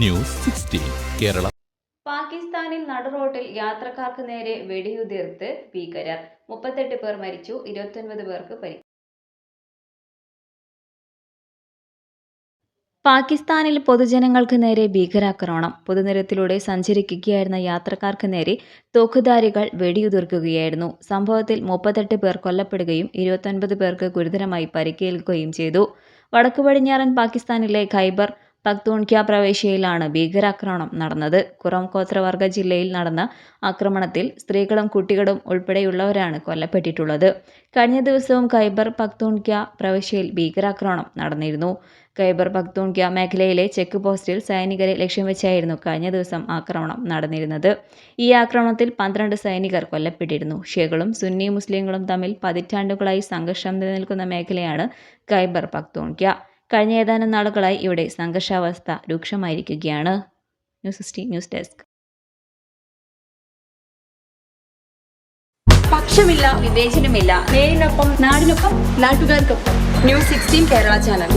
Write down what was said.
News sixteen Kerala. പാകിസ്ഥാനിൽ നടുറോട്ടിൽ യാത്രക്കാർക്ക് നേരെ വെടിയുതിർത്ത് ഭീകരർ. മുപ്പത്തെട്ട് പേർ മരിച്ചു ഇരുപത്തൊൻപത് പേർക്ക് പരി പാകിസ്ഥാനിൽ പൊതുജനങ്ങൾക്ക് നേരെ ഭീകരാക്രമണം. പൊതുനിരത്തിലൂടെ സഞ്ചരിക്കുകയായിരുന്ന യാത്രക്കാർക്ക് നേരെ തോക്കുധാരികൾ വെടിയുതിർക്കുകയായിരുന്നു. സംഭവത്തിൽ മുപ്പത്തെട്ട് പേർ കൊല്ലപ്പെടുകയും ഇരുപത്തൊൻപത് പേർക്ക് ഗുരുതരമായി പരിക്കേൽക്കുകയും ചെയ്തു. വടക്കു പടിഞ്ഞാറൻ പാകിസ്ഥാനിലെ ഖൈബർ പക്തൂൺക്യ പ്രവേശ്യയിലാണ് ഭീകരാക്രമണം നടന്നത്. കുറം ഗോത്രവർഗ ജില്ലയിൽ നടന്ന ആക്രമണത്തിൽ സ്ത്രീകളും കുട്ടികളും ഉൾപ്പെടെയുള്ളവരാണ് കൊല്ലപ്പെട്ടിട്ടുള്ളത്. കഴിഞ്ഞ ദിവസവും ഖൈബർ പക്തൂൺക്യ പ്രവിശ്യയിൽ ഭീകരാക്രമണം നടന്നിരുന്നു. ഖൈബർ പക്തൂൺക്യ മേഖലയിലെ ചെക്ക് പോസ്റ്റിൽ സൈനികരെ ലക്ഷ്യം വെച്ചായിരുന്നു കഴിഞ്ഞ ദിവസം ആക്രമണം നടന്നിരുന്നത്. ഈ ആക്രമണത്തിൽ പന്ത്രണ്ട് സൈനികർ കൊല്ലപ്പെട്ടിരുന്നു. ഷിയകളും സുന്നി മുസ്ലിങ്ങളും തമ്മിൽ പതിറ്റാണ്ടുകളായി സംഘർഷം നിലനിൽക്കുന്ന മേഖലയാണ് ഖൈബർ പക്തൂൺക്യ കഴിഞ്ഞ ഏതാനും നാളുകളായി ഇവിടെ സംഘർഷാവസ്ഥ രൂക്ഷമായിരിക്കുകയാണ്. News sixty news desk. പക്ഷമില്ല വിവേചനമില്ല. നേരിനൊപ്പം നാടിനൊപ്പം നാട്ടുകാർക്കൊപ്പം. News sixteen Kerala channel.